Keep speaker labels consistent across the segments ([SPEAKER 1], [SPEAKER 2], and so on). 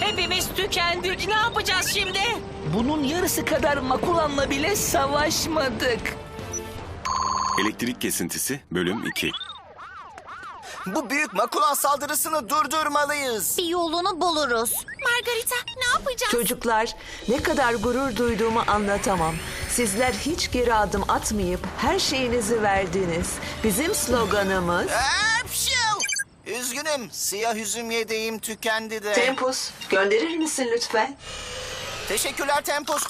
[SPEAKER 1] Hepimiz tükendik. Ne yapacağız şimdi?
[SPEAKER 2] Bunun yarısı kadar makulanla bile savaşmadık.
[SPEAKER 3] Elektrik kesintisi bölüm 2.
[SPEAKER 4] Bu büyük makulan saldırısını durdurmalıyız.
[SPEAKER 5] Bir yolunu buluruz.
[SPEAKER 6] Margarita ne yapacağız?
[SPEAKER 7] Çocuklar, ne kadar gurur duyduğumu anlatamam. Sizler hiç geri adım atmayıp her şeyinizi verdiniz. Bizim sloganımız...
[SPEAKER 4] Hapşu! Üzgünüm, siyah üzüm yedeğim tükendi de.
[SPEAKER 7] Tempus, gönderir misin lütfen?
[SPEAKER 4] Teşekkürler Tempus.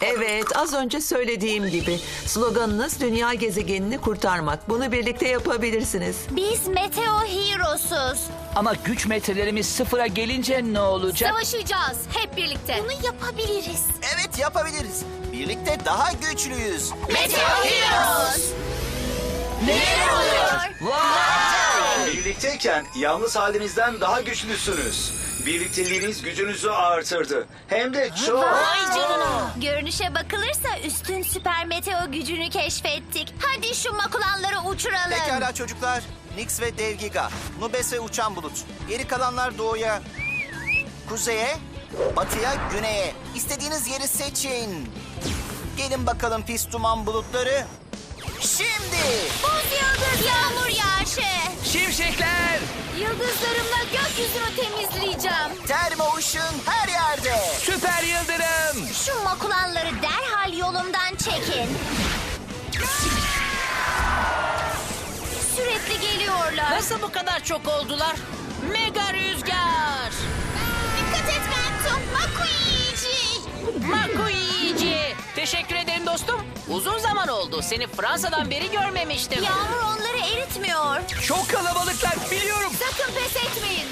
[SPEAKER 7] Evet, az önce söylediğim gibi. Sloganınız dünya gezegenini kurtarmak. Bunu birlikte yapabilirsiniz.
[SPEAKER 5] Biz Meteo Hero'suz.
[SPEAKER 2] Ama güç metrelerimiz sıfıra gelince ne olacak?
[SPEAKER 6] Savaşacağız hep birlikte. Bunu yapabiliriz.
[SPEAKER 4] Evet yapabiliriz. Birlikte daha güçlüyüz.
[SPEAKER 6] Meteo Heroes. Neler oluyor?
[SPEAKER 8] Birlikteyken yalnız halinizden daha güçlüsünüz. Birlikteliğiniz gücünüzü artırdı. Hem de çok.
[SPEAKER 6] Vay canına.
[SPEAKER 5] Görünüşe bakılırsa üstün süper meteo gücünü keşfettik. Hadi şu makulanları uçuralım.
[SPEAKER 4] Pekala çocuklar. Nix ve Dev Giga. Nubes ve Uçan Bulut. Geri kalanlar doğuya, kuzeye, batıya, güneye. İstediğiniz yeri seçin. Gelin bakalım pis duman bulutları. Şimdi.
[SPEAKER 5] Buz yıldız yağmur yağışı.
[SPEAKER 2] Şimşekler!
[SPEAKER 6] Yıldızlarımla gökyüzünü temizleyeceğim.
[SPEAKER 4] Termo ışın her yerde.
[SPEAKER 2] Süper yıldırım!
[SPEAKER 5] Şu makulanları derhal yolumdan çekin. Sürekli geliyorlar.
[SPEAKER 1] Nasıl bu kadar çok oldular? Mega rüzgar!
[SPEAKER 6] Dikkat et Ventum. Makuici.
[SPEAKER 1] Makuici! Teşekkür ederim dostum. Uzun zaman oldu. Seni Fransa'dan beri görmemiştim.
[SPEAKER 5] Yağmur onları eritmiyor.
[SPEAKER 2] Çok kalabalıklar biliyorum.
[SPEAKER 6] Sakın pes etmeyin.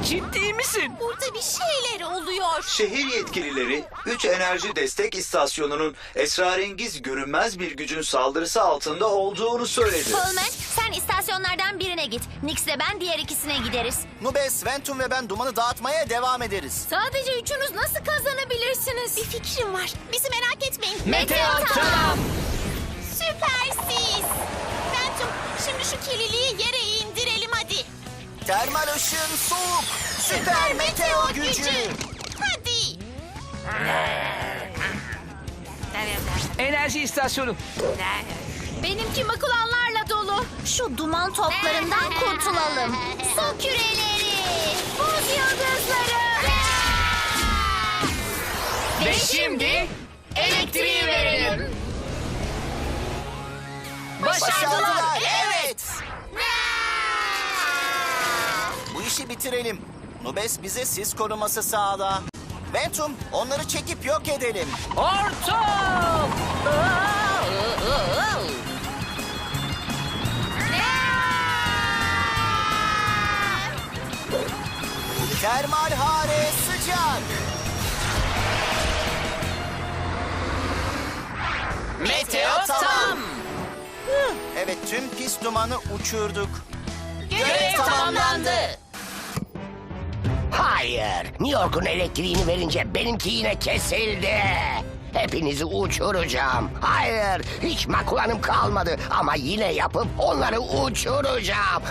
[SPEAKER 2] Ciddi misin?
[SPEAKER 6] Burada bir şeyler oluyor.
[SPEAKER 8] Şehir yetkilileri 3 enerji destek istasyonunun esrarengiz görünmez bir gücün saldırısı altında olduğunu söyledi.
[SPEAKER 5] Coleman sen istasyonlardan birine git. Nix'le ben diğer ikisine gideriz.
[SPEAKER 4] Nubes, Ventum ve ben dumanı dağıtmaya devam ederiz.
[SPEAKER 6] Sadece üçünüz nasıl kazanabilirsiniz? Bir fikrim var. Bizi merak etmeyin.
[SPEAKER 5] Meteo tamam.
[SPEAKER 6] Süpersiz. Ventum şimdi şu kirliliği yere.
[SPEAKER 4] Termal ışın soğuk. Süper meteo gücü.
[SPEAKER 6] Hadi.
[SPEAKER 2] Enerji istasyonu.
[SPEAKER 6] Benimki makulanlarla dolu.
[SPEAKER 5] Şu duman toplarından kurtulalım. Su küreleri.
[SPEAKER 6] Buz yıldızları.
[SPEAKER 1] Ve şimdi
[SPEAKER 6] Elektriği verelim.
[SPEAKER 4] Başardılar. Evet. İşi bitirelim. Nubes bize sis koruması sağla. Ventum onları çekip yok edelim.
[SPEAKER 1] hortum!
[SPEAKER 4] Termal hare sıcak.
[SPEAKER 1] Meteo tam!
[SPEAKER 4] Evet tüm pis dumanı uçurduk.
[SPEAKER 1] Görev tamamlandı.
[SPEAKER 9] Hayır. New York'un elektriğini verince benimki yine kesildi. Hepinizi uçuracağım. Hayır, hiç makulanım kalmadı ama yine yapıp onları uçuracağım.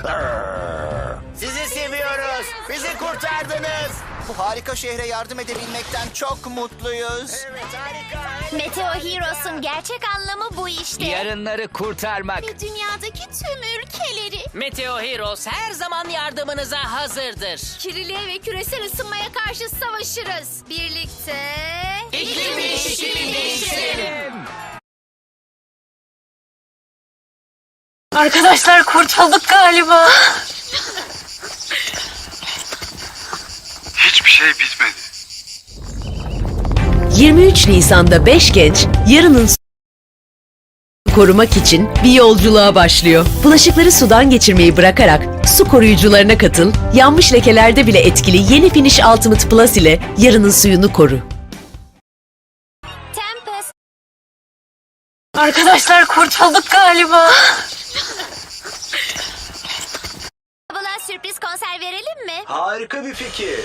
[SPEAKER 4] Sizi seviyoruz. Bizi kurtardınız. Bu harika şehre yardım edebilmekten çok mutluyuz.
[SPEAKER 5] Meteo Heroes'un gerçek anlamı bu işte.
[SPEAKER 2] Yarınları kurtarmak.
[SPEAKER 6] Ve dünyadaki tüm ülkeleri.
[SPEAKER 1] Meteo Heroes her zaman yardımınıza hazırdır.
[SPEAKER 6] Kirliliğe ve küresel ısınmaya karşı savaşırız. Birlikte...
[SPEAKER 1] İklim değişikliğini değiştirelim.
[SPEAKER 10] Arkadaşlar kurtulduk galiba.
[SPEAKER 11] Şey bitmedi.
[SPEAKER 10] 23 Nisan'da 5 genç yarının su- korumak için bir yolculuğa başlıyor. Bulaşıkları sudan geçirmeyi bırakarak su koruyucularına katıl, yanmış lekelerde bile etkili yeni Finish Ultimate Plus ile yarının suyunu koru.
[SPEAKER 5] Tempest.
[SPEAKER 10] Arkadaşlar kurtulduk galiba.
[SPEAKER 5] Buna sürpriz konser verelim mi?
[SPEAKER 8] Harika bir fikir.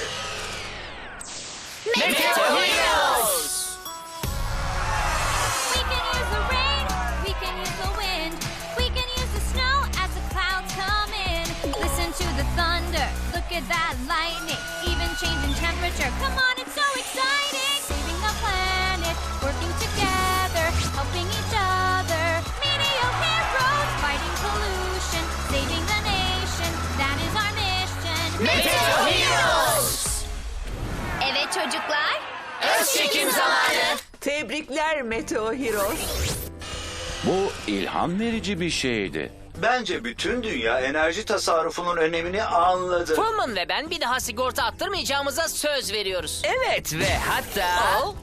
[SPEAKER 5] Meteo Heroes.
[SPEAKER 1] Çekim zamanı.
[SPEAKER 7] Tebrikler Meteo Heroes.
[SPEAKER 11] Bu ilham verici bir şeydi.
[SPEAKER 8] Bence bütün dünya enerji tasarrufunun önemini anladı.
[SPEAKER 1] Pullman ve ben bir daha sigorta attırmayacağımıza söz veriyoruz.
[SPEAKER 2] Evet ve hatta...
[SPEAKER 1] Oh,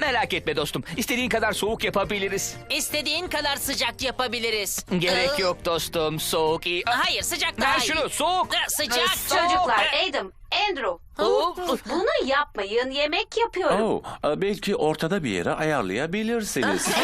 [SPEAKER 2] Merak etme dostum. İstediğin kadar soğuk yapabiliriz.
[SPEAKER 1] istediğin kadar sıcak yapabiliriz.
[SPEAKER 2] Gerek
[SPEAKER 1] Ee,
[SPEAKER 2] yok dostum. Soğuk iyi.
[SPEAKER 1] Hayır sıcak daha
[SPEAKER 2] Ver
[SPEAKER 1] iyi.
[SPEAKER 2] şunu soğuk.
[SPEAKER 1] Ee, Sıcak.
[SPEAKER 12] Çocuklar,
[SPEAKER 1] Ee,
[SPEAKER 12] Adam, Andrew.
[SPEAKER 2] Oh.
[SPEAKER 12] Bunu yapmayın, yemek yapıyorum.
[SPEAKER 11] Oh, belki ortada bir yere ayarlayabilirsiniz.